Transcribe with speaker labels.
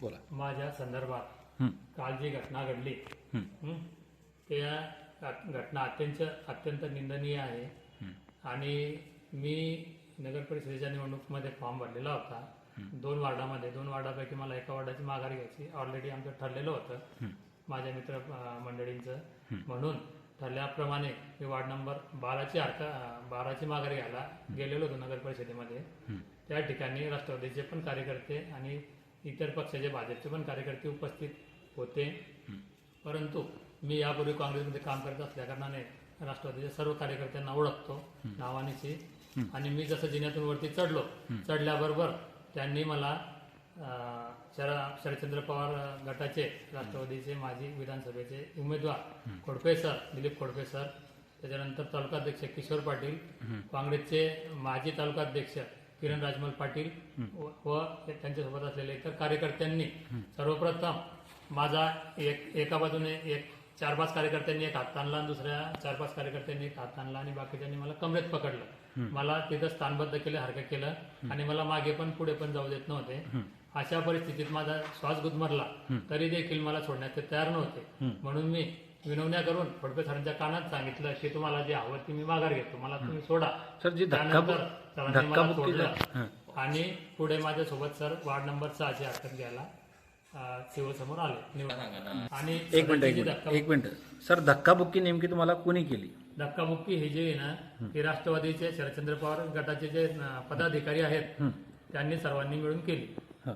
Speaker 1: बोला.
Speaker 2: माझ्या संदर्भात काल जी घटना घडली त्या घट- घटना अत्यंत अत्यंत निंदनीय आहे.
Speaker 1: हं,
Speaker 2: आणि मी नगर परिषदेच्या निवडणुकीमध्ये फॉर्म भरलेला होता. दोन वार्डामध्ये दोन वार्डापैकी मला एका वार्डाची माघार घ्यायची. ऑलरेडी आमचं ठरलेलं होतं.
Speaker 1: हं.
Speaker 2: माझ्या मित्र मंडळींचं. म्हणून ठरल्याप्रमाणे मी वार्ड नंबर बाराची अर्का बाराची माघार घ्यायला गेलेलो होतो नगर परिषदेमध्ये.
Speaker 1: हं.
Speaker 2: त्या ठिकाणी राष्ट्रवादीचे पण कार्यकर्ते आणि इतर पक्षाचे भाजपचे पण कार्यकर्ते उपस्थित होते. परंतु मी यापूर्वी काँग्रेसमध्ये काम करत असल्या कारणाने राष्ट्रवादीच्या सर्व कार्यकर्त्यांना ओळखतो नावानिशी आणि मी जसं जिन्यातून वरती चढलो चढल्याबरोबर त्यांनी मला शरदचंद्र पवार गटाचे राष्ट्रवादीचे माजी विधानसभेचे उमेदवार खोडपे सर दिलीप खोडपे सर त्याच्यानंतर तालुकाध्यक्ष किशोर पाटील काँग्रेसचे माजी तालुकाध्यक्ष किरण राजमल पाटील व त्यांच्यासोबत असलेले इतर कार्यकर्त्यांनी सर्वप्रथम माझा एक एका बाजूने एक चार पाच कार्यकर्त्यांनी एक हात ताणला आणि दुसऱ्या चार पाच कार्यकर्त्यांनी एक हात ताणला आणि बाकीच्यांनी मला कमरेत पकडलं. मला तिथं स्थानबद्ध केलं हरकत केलं आणि मला मागे पण पुढे पण जाऊ देत नव्हते. अशा परिस्थितीत माझा श्वास गुदमरला. तरी देखील मला सोडण्यात ते तयार नव्हते. म्हणून मी विनवण्या करून फडपे सरांच्या कानात सांगितलं की तुम्हाला जे हवं ते मी माघार घेतो. मला तुम्ही सोडा.
Speaker 1: सर जी
Speaker 2: त्यानंतर
Speaker 1: धक्का
Speaker 2: सरांनी मला सोडलं.
Speaker 1: हं.
Speaker 2: आणि पुढे माझ्यासोबत सर वार्ड नंबर सहाची हरकत घ्यायला अं, शिवसमोर आले. निवडून आणि
Speaker 1: एक मिनिट एक मिनिट
Speaker 2: धक्का
Speaker 1: एक मिनिट. सर धक्काबुक्की नेमकी तुम्हाला कोणी केली?
Speaker 2: धक्काबुक्की हे जे आहे ना ते राष्ट्रवादीचे शरदचंद्र पवार गटाचे जे पदाधिकारी आहेत
Speaker 1: हं,
Speaker 2: त्यांनी सर्वांनी मिळून केली.
Speaker 1: हं.